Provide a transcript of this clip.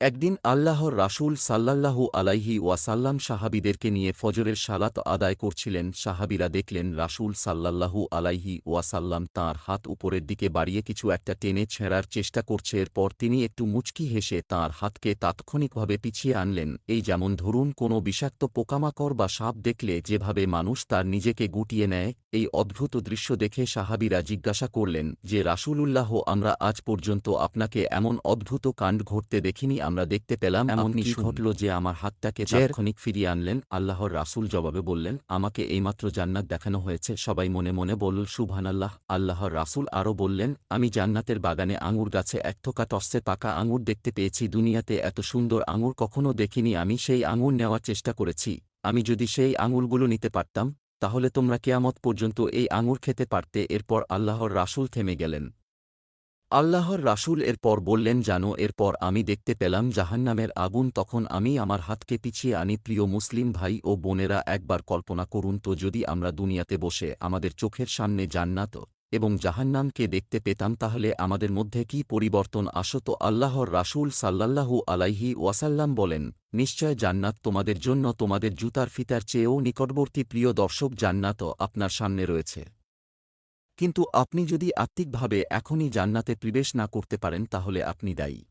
একদিন আল্লাহর রাসূল সাল্লাল্লাহু আলাইহি ওয়াসাল্লাম সাহাবিদেরকে নিয়ে ফজরের সালাত আদায় করছিলেন, সাহাবিরা দেখলেন রাসূল সাল্লাল্লাহু আলাইহি ওয়াসাল্লাম তাঁর হাত উপরের দিকে বাড়িয়ে কিছু একটা টেনে ছেঁড়ার চেষ্টা করছে, এরপর তিনি একটু মুচকি হেসে তাঁর হাতকে তাৎক্ষণিকভাবে পিছিয়ে আনলেন। এই যেমন ধরুন, কোনো বিষাক্ত পোকামাকড় বা সাপ দেখলে যেভাবে মানুষ তার নিজেকে গুটিয়ে নেয় এই অদ্ভুত দৃশ্য দেখে সাহাবিরা জিজ্ঞাসা করলেন যে রাসূলুল্লাহ আমরা আজ পর্যন্ত আপনাকে এমন অদ্ভুত কাণ্ড ঘটতে দেখিনি আমরা দেখতে পেলাম এমন কি ঘটল যে আমার হাতটাকে তাৎক্ষণিক ফিরিয়ে আনলেন। আল্লাহর রাসূল জবাবে বললেন আমাকে এইমাত্র জান্নাত দেখানো হয়েছে। সবাই মনে মনে বলল সুবহানাল্লাহ। আল্লাহর রাসূল আরও বললেন আমি জান্নাতের বাগানে আঙুর গাছে এক থোকা টসে পাকা আঙুর দেখতে পেয়েছি। দুনিয়াতে এত সুন্দর আঙুর কখনো দেখিনি। আমি সেই আঙুর নেওয়ার চেষ্টা করেছি। আমি যদি সেই আঙুলগুলো নিতে পারতাম তাহলে তোমরা কেয়ামত পর্যন্ত এই আঙুর খেতে পারতে, এরপর আল্লাহর রাসুল থেমে গেলেন। আল্লাহর রাসুল এরপর বললেন, জানো, এরপর আমি দেখতে পেলাম জাহান্নামের আগুন, তখন আমি আমার হাতকে পিছিয়ে আনি। প্রিয় মুসলিম ভাই ও বোনেরা, একবার কল্পনা করুন তো যদি আমরা দুনিয়াতে বসে আমাদের চোখের সামনে জান্নাত এবং জাহান্নামকে দেখতে পেতাম, তাহলে আমাদের মধ্যে কি পরিবর্তন আসত? আল্লাহর রাসুল সাল্লাল্লাহু আলাইহি ওয়াসাল্লাম বলেন, নিশ্চয় জান্নাত তোমাদের জন্য তোমাদের জুতার ফিতার চেয়েও নিকটবর্তী প্রিয় দর্শক জান্নাত আপনার সামনে রয়েছে। কিন্তু আপনি যদি আত্মিকভাবে এখনই জান্নাতে প্রবেশ না করতে পারেন, তাহলে আপনি দায়ী।